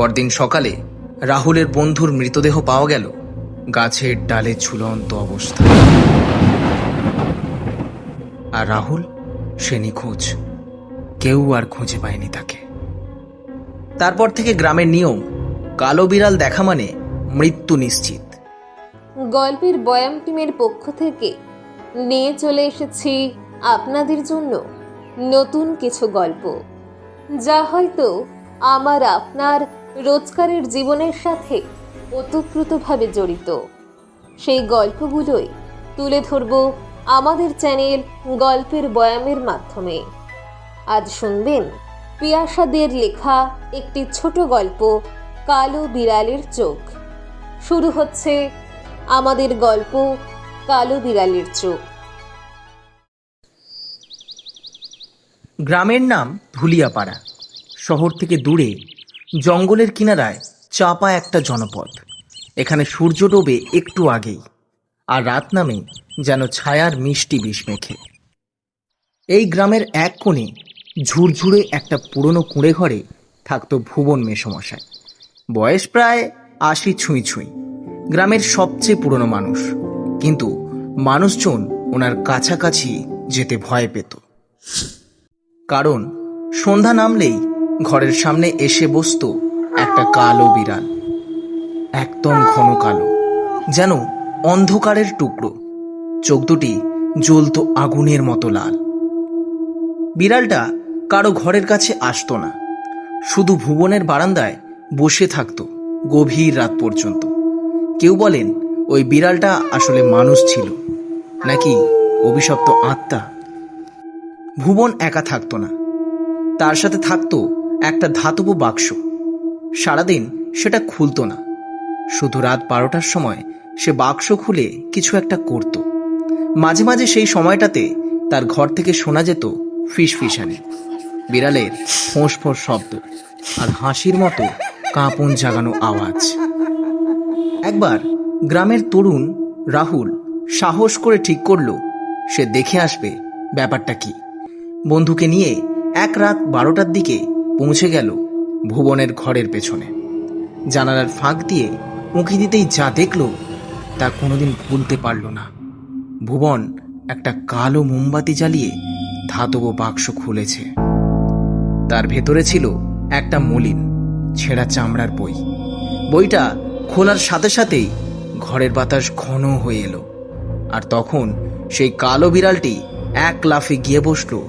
পরদিন সকালে রাহুলের বন্ধুর মৃতদেহ পাওয়া গেল গাছের ডালে ঝুলন্ত অবস্থা। আর রাহুল, সে নিখোঁজ। কেউ আর খুঁজে পায়নি তাকে। তারপর থেকে গ্রামের নিয়ম, কালো বিড়াল দেখা মানে মৃত্যু নিশ্চিত। গল্পের বয়াম টিমের পক্ষ থেকে নিয়ে চলে এসেছি আপনাদের জন্য নতুন কিছু গল্প। যা হয়তো আমার আপনার রোজকারের জীবনের সাথে ওতপ্রোতভাবে জড়িত। সেই গল্পগুলোই তুলে ধরব আমাদের চ্যানেল গল্পের বয়ামের মাধ্যমে। আজ শুনবেন পিয়াসাদের লেখা একটি ছোট গল্প, কালো বিড়ালের চোখ। শুরু হচ্ছে আমাদের গল্প, কালো বিড়ালের চোখ। গ্রামের নাম ধুলিয়াপাড়া। শহর থেকে দূরে জঙ্গলের কিনারায় চাপা একটা জনপদ। এখানে সূর্য ডোবে একটু আগেই, আর রাত নামে যেন ছায়ার মিষ্টি বিষ মেখে। এই গ্রামের এক কোণে ঝুরঝুরে একটা পুরনো কুঁড়ে ঘরে থাকতো ভুবন মেসমশাই। বয়স প্রায় আশি ছুঁই ছুঁই। গ্রামের সবচেয়ে পুরনো মানুষ। কিন্তু মানুষজন ওনার কাছাকাছি যেতে ভয় পেত। কারণ সন্ধ্যা নামলেই ঘরের সামনে এসে বসতো একটা কালো বিড়াল, একদম ঘন কালো, যেন অন্ধকারের টুকরো। চোখ দুটি জ্বলতো আগুনের মতো লাল। বিড়ালটা কারও ঘরের কাছে আসতো না, শুধু ভুবনের বারান্দায় বসে থাকতো গভীর রাত পর্যন্ত। কেউ বলেন, ওই বিড়ালটা আসলে মানুষ ছিল, নাকি অভিশপ্ত আত্মা? ভুবন একা থাকতো না, তার সাথে থাকতো একটা ধাতব বাক্স। সারাদিন সেটা খুলতো না। শুধু রাত বারোটার সময় সে বাক্স খুলে কিছু একটা করত। মাঝে মাঝে সেই সময়টাতে তার ঘর থেকে শোনা যেত ফিস ফিসানি বিড়ালের ফোঁস ফোঁস শব্দ আর হাসির মতো কাঁপন জাগানো আওয়াজ। একবার গ্রামের তরুণ রাহুল সাহস করে ঠিক করল, সে দেখে আসবে ব্যাপারটা কি। বন্ধুকে নিয়ে এক রাত বারোটার দিকে পৌঁছে গেল ভুবনের ঘরের পেছনে। জানালার ফাঁক দিয়ে উঁকি দিতেই যা দেখল, তা কোনোদিন ভুলতে পারল না। ভুবন একটা কালো মোমবাতি জ্বালিয়ে ধাতব বাক্স খুলেছে। তার ভেতরে ছিল একটা মলিন, ছেঁড়া চামড়ার বই। বইটা খোলার সাথে সাথেই ঘরের বাতাস ঘন হয়ে এলো। আর তখন সেই কালো বিড়ালটি এক লাফে গিয়ে বসল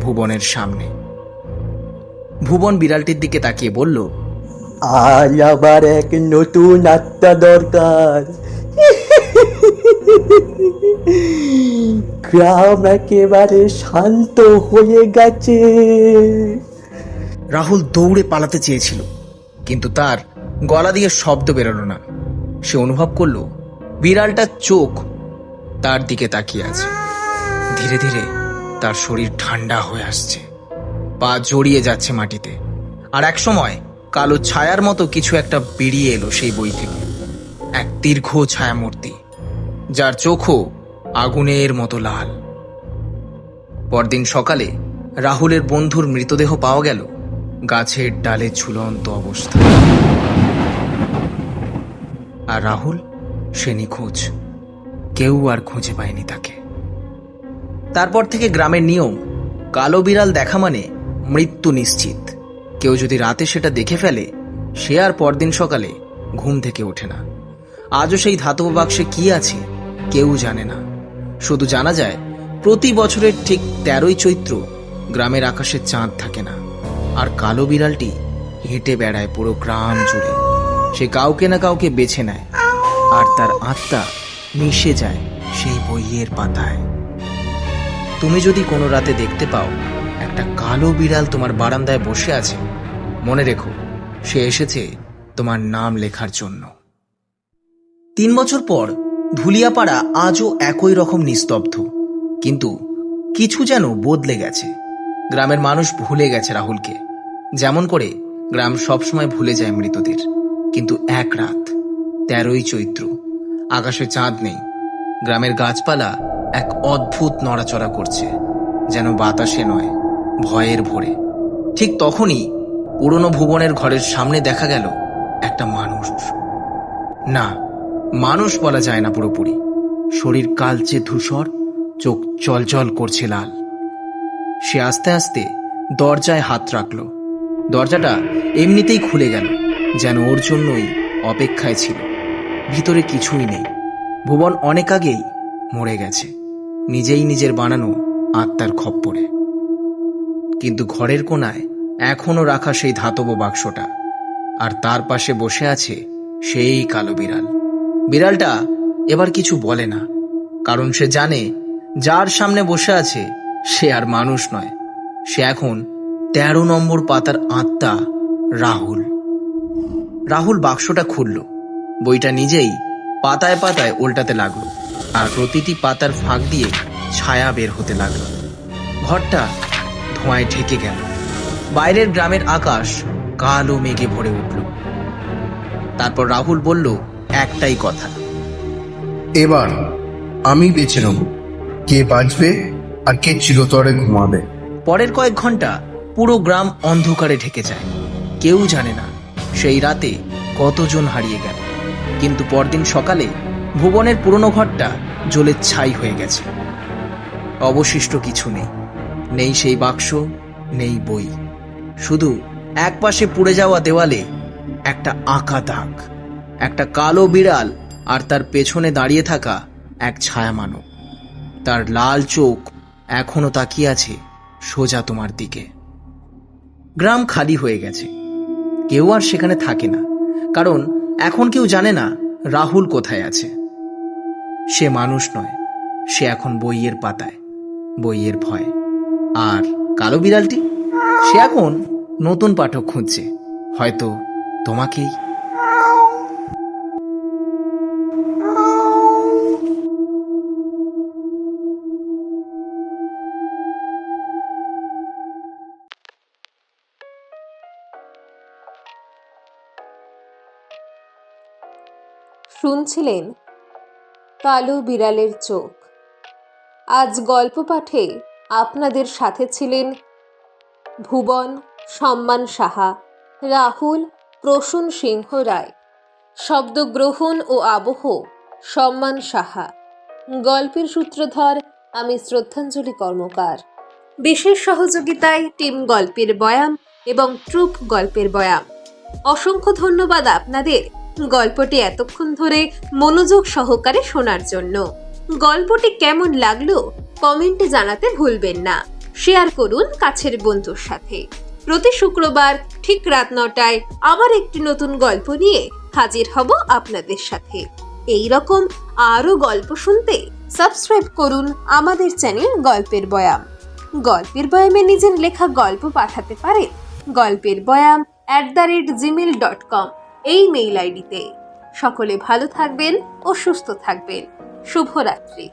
ভুবনের সামনে। ভুবন বিড়ালটির দিকে তাকিয়ে বলল আজ আবার এক নতুন আত্মা দরকার। গ্রাম একেবারে শান্ত হয়ে গেছে। রাহুল দৌড়ে পালাতে চেয়েছিল কিন্তু তার গলা দিয়ে শব্দ বেরোলো না। সে অনুভব করল বিড়ালটার চোখ তার দিকে তাকিয়ে আছে। ধীরে ধীরে তার শরীর ঠান্ডা হয়ে আসছে। পা জড়িয়ে যাচ্ছে মাটিতে। আর এক সময় কালো ছায়ার মতো কিছু একটা বেরিয়ে এলো সেই বই থেকে। এক দীর্ঘ ছায়ামূর্তি, যার চোখও আগুনের মতো লাল। পরদিন সকালে রাহুলের বন্ধুর মৃতদেহ পাওয়া গেল গাছের ডালে ঝুলন্ত অবস্থা আর রাহুল, সে নিখোঁজ। কেউ আর খুঁজে পায়নি তাকে। তারপর থেকে গ্রামের নিয়ম, কালো বিড়াল দেখা মানে মৃত্যু নিশ্চিত। কেউ যদি রাতে সেটা দেখে ফেলে, সে আর পরদিন সকালে ঘুম থেকে ওঠে না। আজও সেই ধাতব বাক্সে কি আছে, কেউ জানে না। শুধু জানা যায়, প্রতি বছরের ঠিক তেরোই চৈত্র গ্রামের আকাশে চাঁদ থাকে না, আর কালো বিড়ালটি হেঁটে বেড়ায় পুরো গ্রাম জুড়ে। সে কাউকে না কাউকে বেছে নেয়, আর তার আত্মা মিশে যায় সেই বইয়ের পাতায়। তুমি যদি কোনো রাতে দেখতে পাও একটা কালো বিড়াল তোমার বারান্দায় বসে আছে। মনে রেখো, সে এসেছে তোমার নাম লেখার জন্য। তিন বছর পর ধুলিয়াপাড়া আজও একই রকম নিস্তব্ধ। কিন্তু কিছু যেন বদলে গেছে। গ্রামের মানুষ ভুলে গেছে রাহুলকে। যেমন করে গ্রাম সবসময় ভুলে যায় মৃতদের। কিন্তু এক রাত, তেরোই চৈত্র আকাশে চাঁদ নেই। গ্রামের গাছপালা এক অদ্ভুত নড়াচড়া করছে, যেন বাতাসে নয়। ভয়ের ভরে। ঠিক তখনই পুরনো ভুবনের ঘরের সামনে দেখা গেল একটা মানুষ। না, মানুষ বলা যায় না পুরোপুরি। শরীর কালচে ধূসর, চোখ চলচল করছে লাল। সে আস্তে আস্তে দরজায় হাত রাখল। দরজাটা এমনিতেই খুলে গেল, যেন ওর জন্যই অপেক্ষায় ছিল। ভিতরে কিছুই নেই। ভুবন অনেক আগেই মরে গেছে। নিজেই নিজের বানানো আত্মার খপ্পরে। কিন্তু ঘরের কোনায় এখনও রাখা সেই ধাতব বাক্সটা। আর তার পাশে বসে আছে সেই কালো বিড়াল। বিড়ালটা এবার কিছু বলে না, কারণ সে জানে যার সামনে বসে আছে সে আর মানুষ নয়। সে এখন তেরো নম্বর পাতার আত্মা রাহুল। রাহুল বাক্সটা খুলল। বইটা নিজেই পাতায় পাতায় উল্টাতে লাগল। আর প্রতিটি পাতার ফাঁক দিয়ে ছায়া বের হতে লাগল। ঘরটা ধোঁয়ায় ঢেকে গেল। বাইরের গ্রামের আকাশ কালো মেঘে ভরে উঠল। তারপর রাহুল বলল একটাই কথা। এবার আমি বেছে নেব কে বাঁচবে আর কে চিরতরে ঘুমাবে? পরের কয়েক ঘণ্টা পুরো গ্রাম অন্ধকারে ঢেকে যায়। কেউ জানে না সেই রাতে কতজন হারিয়ে গেল। কিন্তু পরদিন সকালে ভুবনের পুরনো ঘরটা জলের ছাই হয়ে গেছে। অবশিষ্ট কিছু নেই। নেই সেই বাক্স, নেই বই। শুধু একপাশে পুড়ে যাওয়া দেওয়ালে একটা আঁকা দাগ, একটা কালো বিড়াল আর তার পেছনে দাঁড়িয়ে থাকা এক ছায়া মানব তার লাল চোখ এখনও তাকিয়ে আছে সোজা তোমার দিকে। গ্রাম খালি হয়ে গেছে। কেউ আর সেখানে থাকে না, কারণ এখন কেউ জানে না রাহুল কোথায় আছে। সে মানুষ নয়, সে এখন বইয়ের পাতায়, বইয়ের ভয়। আর কালো বিড়ালটি? সে এখন নতুন পাঠক খুঁজছে। হয়তো তোমাকেই। শুনছিলেন কালো বিড়ালের চোখ। আজ গল্প পাঠে আপনাদের সাথে ছিলেন ভুবন সম্মান সাহা, রাহুল প্রসূন সিংহ রায়, শব্দগ্রহণ ও আবহ সম্মান সাহা। গল্পের সূত্রধর, আমি শ্রদ্ধাঞ্জলি কর্মকার। বিশেষ সহযোগিতায় টিম গল্পের বয়াম এবং ট্রুপ গল্পের বয়াম। অসংখ্য ধন্যবাদ আপনাদের গল্পটি এতক্ষণ ধরে মনোযোগ সহকারে শোনার জন্য। গল্পটি কেমন লাগল কমেন্টে জানাতে ভুলবেন না। শেয়ার করুন কাছের বন্ধুর সাথে। প্রতি শুক্রবার ঠিক রাত নটায় আবার একটি নতুন গল্প নিয়ে হাজির হব আপনাদের সাথে। এই রকম আরও গল্প শুনতে সাবস্ক্রাইব করুন আমাদের চ্যানেল গল্পের বয়াম। গল্পের বয়ামে নিজের লেখা গল্প পাঠাতে পারেন গল্পের বয়াম at the rate Gmail dot com এই মেইল আইডিতে সকলে ভালো থাকবেন ও সুস্থ থাকবেন। শুভরাত্রি।